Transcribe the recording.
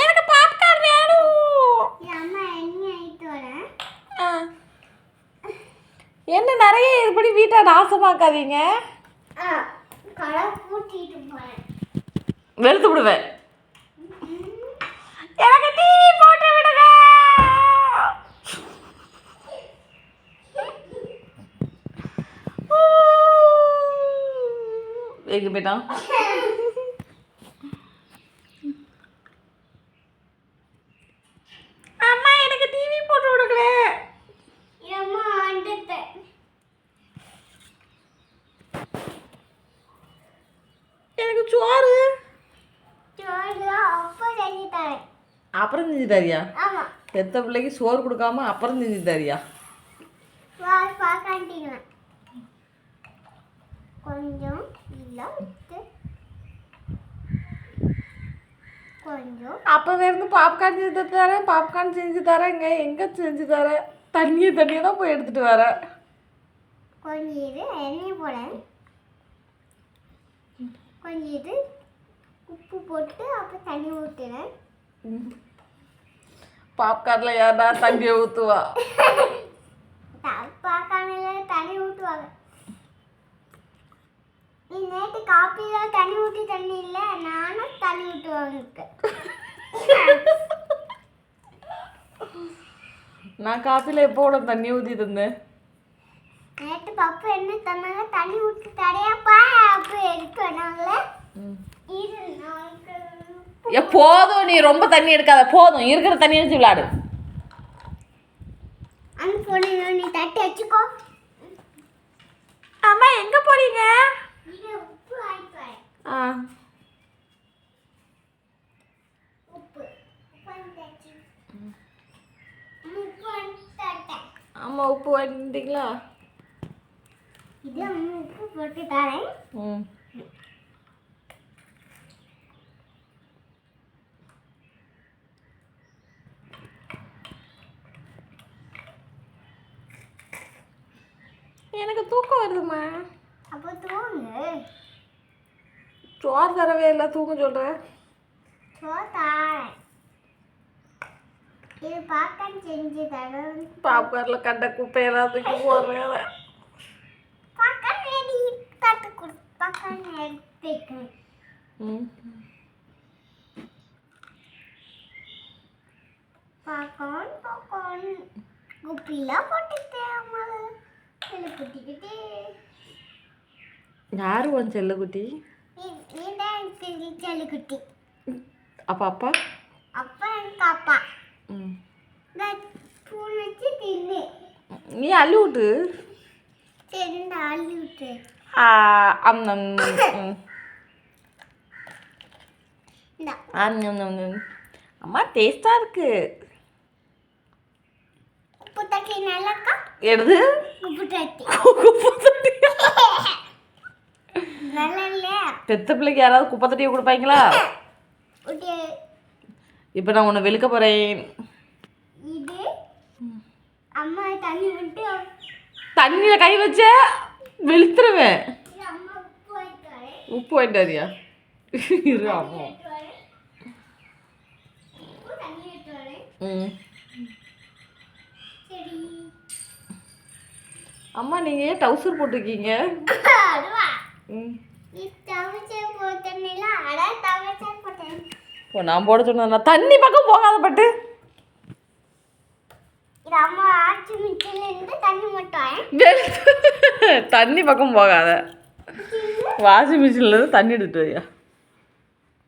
எனக்கு பாப்கார்ன் வேணும். என்ன நிறைய இப்படி வீட்டை நாசமாக்காதீங்க. வெளுத்து விடுவேன். எனக்கு டிவி போட்டு விடுங்க எங்க போயிட்டான் அம்மா எனக்கு டிவி போட்டு விடுங்களே எனக்கு சோறு. அப்புறம் செஞ்சு தரியா? பெத்த பிள்ளைக்கு சோறு கொடுக்காம அப்புறம் செஞ்சு தரியா? இல்லை விட்டு கொஞ்சம் அப்போவே இருந்து பாப்கார்ன் செஞ்சு தரேன் பாப்கார்ன் செஞ்சு தரேங்க எங்கே செஞ்சு தரேன்? தண்ணியை தண்ணியை தான் போய் எடுத்துகிட்டு வரேன். கொஞ்சம் இது எண்ணெய் போடேன் கொஞ்சம் இது உப்பு போட்டு அப்புறம் தண்ணி ஊற்றுறேன் பாப்கார்னில் யாரா தண்ணியை ஊற்றுவா பார்க்காமல தண்ணி ஊற்றுவாங்க நீ நேற்று காப்பியில் தண்ணி ஊற்றி தண்ணி இல்லை நானும் தண்ணி ஊற்றுவாங்க நான் காப்பியில் எப்போட தண்ணி ஊற்றி தந்தேன்? நேற்று பப்பு என்ன தந்தாங்க? தண்ணி ஊற்றி தடையாப்பா அப்போ நாளைக்கு ஏ போதும் நீ ரொம்ப தண்ணி எடுக்காத. போதும் இருக்கிற தண்ணி வச்சு விளாடு அந்த பொண்ணு நீ தட்டி வச்சுக்கோ. அம்மா எங்கே போறீங்க ஆ. அம்மா உப்பு வாங்கிட்டீங்களா இது அம்மா உப்பு போட்டு தரேன். ம். எனக்கு தூக்கம் வருதுமா அப்போ தூங்கு. சோறு தரவே இல்லை தூங்க சொல்கிறேன் சோறு தாரேன். இது பார்க்க செஞ்சு தரேன். பாப்கார்னில் கண்ட குப்பையெல்லாம் தூக்கி போடுறேன் பார்க்க ரெடி தட்டு கொடு. பார்க்க எடுத்துக்கிறேன். ம். பாக்கான் பாக்கான் குப்பிலாம் போட்டுட்டேன் அம்மா. குட்டிக்கிட்டு யார் உன் செல்லக்குட்டி? நீ தான் எனக்கு செல்லு குட்டி அப்பா அப்பா அப்பா எனக்கு அப்பா நீ அள்ளி விட்டு அள்ளி விட்டு. அம்மா டேஸ்டாக இருக்கு. உப்பு தட்டி நல்லாக்கா? எடுது உப்பு தட்டி குப்பை தொட்டியா? பெத்த பிள்ளைக்கு யாராவது குப்பை தட்டியை கொடுப்பாங்களா இப்போ நான் உன்னை வெளுக்க போகிறேன் தண்ணியில் கை வச்ச வெளுத்துருவேன். உப்பு வாங்கிட்டு வரியா? இரு அம்மா. நீங்கள் ஏன் டவுசர் போட்டிருக்கீங்க? இப்போ நான் போட சொன்னேன் தண்ணி பக்கம் போகாத பட்டு. தண்ணி பக்கம் போகாத. வாஷிங் மிஷின்ல இருந்து தண்ணி எடுத்துட்டு வரியா?